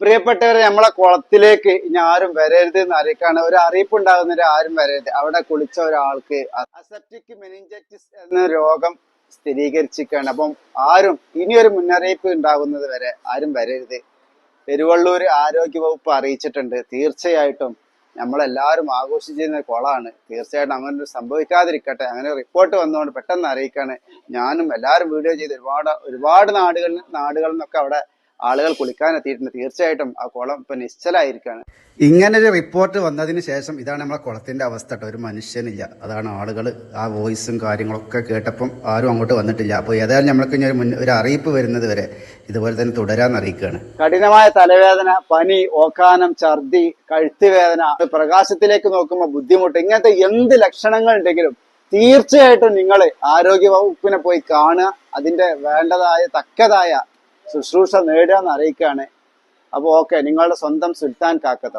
പ്രിയപ്പെട്ടവരെ നമ്മളെ കുളത്തിലേക്ക് ഇനി ആരും വരരുത് എന്ന് അറിയിക്കാണ് ഒരു അറിയിപ്പ് ഉണ്ടാകുന്നവരെ ആരും വരരുത്. അവിടെ കുളിച്ച ഒരാൾക്ക് അസെപ്റ്റിക് മെനിഞ്ചറ്റിസ് എന്ന രോഗം സ്ഥിരീകരിച്ചിരിക്കുകയാണ്. അപ്പം ആരും ഇനി ഒരു മുന്നറിയിപ്പ് ഉണ്ടാകുന്നത് വരെ ആരും വരരുത്. പെരുവള്ളൂർ ആരോഗ്യ വകുപ്പ് അറിയിച്ചിട്ടുണ്ട്. തീർച്ചയായിട്ടും നമ്മളെല്ലാവരും ആഘോഷിച്ചിരുന്ന കുളമാണ്. തീർച്ചയായിട്ടും അങ്ങനെ സംഭവിക്കാതിരിക്കട്ടെ. അങ്ങനെ റിപ്പോർട്ട് വന്നുകൊണ്ട് പെട്ടെന്ന് അറിയിക്കാണ് ഞാനും എല്ലാവരും വീഡിയോ ചെയ്ത് ഒരുപാട് ഒരുപാട് നാടുകളിൽ നാടുകളിൽ നിന്നൊക്കെ അവിടെ ആളുകൾ കുളിക്കാൻ എത്തിയിട്ടുണ്ട്. തീർച്ചയായിട്ടും ആ കുളം ഇപ്പൊ നിശ്ചലായിരിക്കാണ് ഇങ്ങനെ ഒരു റിപ്പോർട്ട് വന്നതിന് ശേഷം ഇതാണ് നമ്മളെ കുളത്തിന്റെ അവസ്ഥ കേട്ടോ. ഒരു മനുഷ്യനില്ല. അതാണ് ആളുകൾ ആ വോയിസും കാര്യങ്ങളൊക്കെ കേട്ടപ്പം ആരും അങ്ങോട്ട് വന്നിട്ടില്ല. അപ്പോൾ ഏതായാലും നമ്മൾക്ക് ഇനി ഒരു ഒരു അറിയിപ്പ് വരുന്നത് വരെ ഇതുപോലെ തന്നെ തുടരാൻ അറിയിക്കുകയാണ്. കഠിനമായ തലവേദന പനി ഓക്കാനം ഛർദി കഴുത്ത് വേദന പ്രകാശത്തിലേക്ക് നോക്കുമ്പോൾ ബുദ്ധിമുട്ട് ഇങ്ങനത്തെ എന്ത് ലക്ഷണങ്ങൾ ഉണ്ടെങ്കിലും തീർച്ചയായിട്ടും നിങ്ങൾ ആരോഗ്യ വകുപ്പിനെ പോയി കാണുക. അതിന്റെ വേണ്ടതായ തക്കതായ ശുശ്രൂഷ നേടുക എന്ന് അറിയിക്കുകയാണ് അപ്പോൾ ഓക്കെ നിങ്ങളുടെ സ്വന്തം സുൽത്താൻ കാക്കത്ത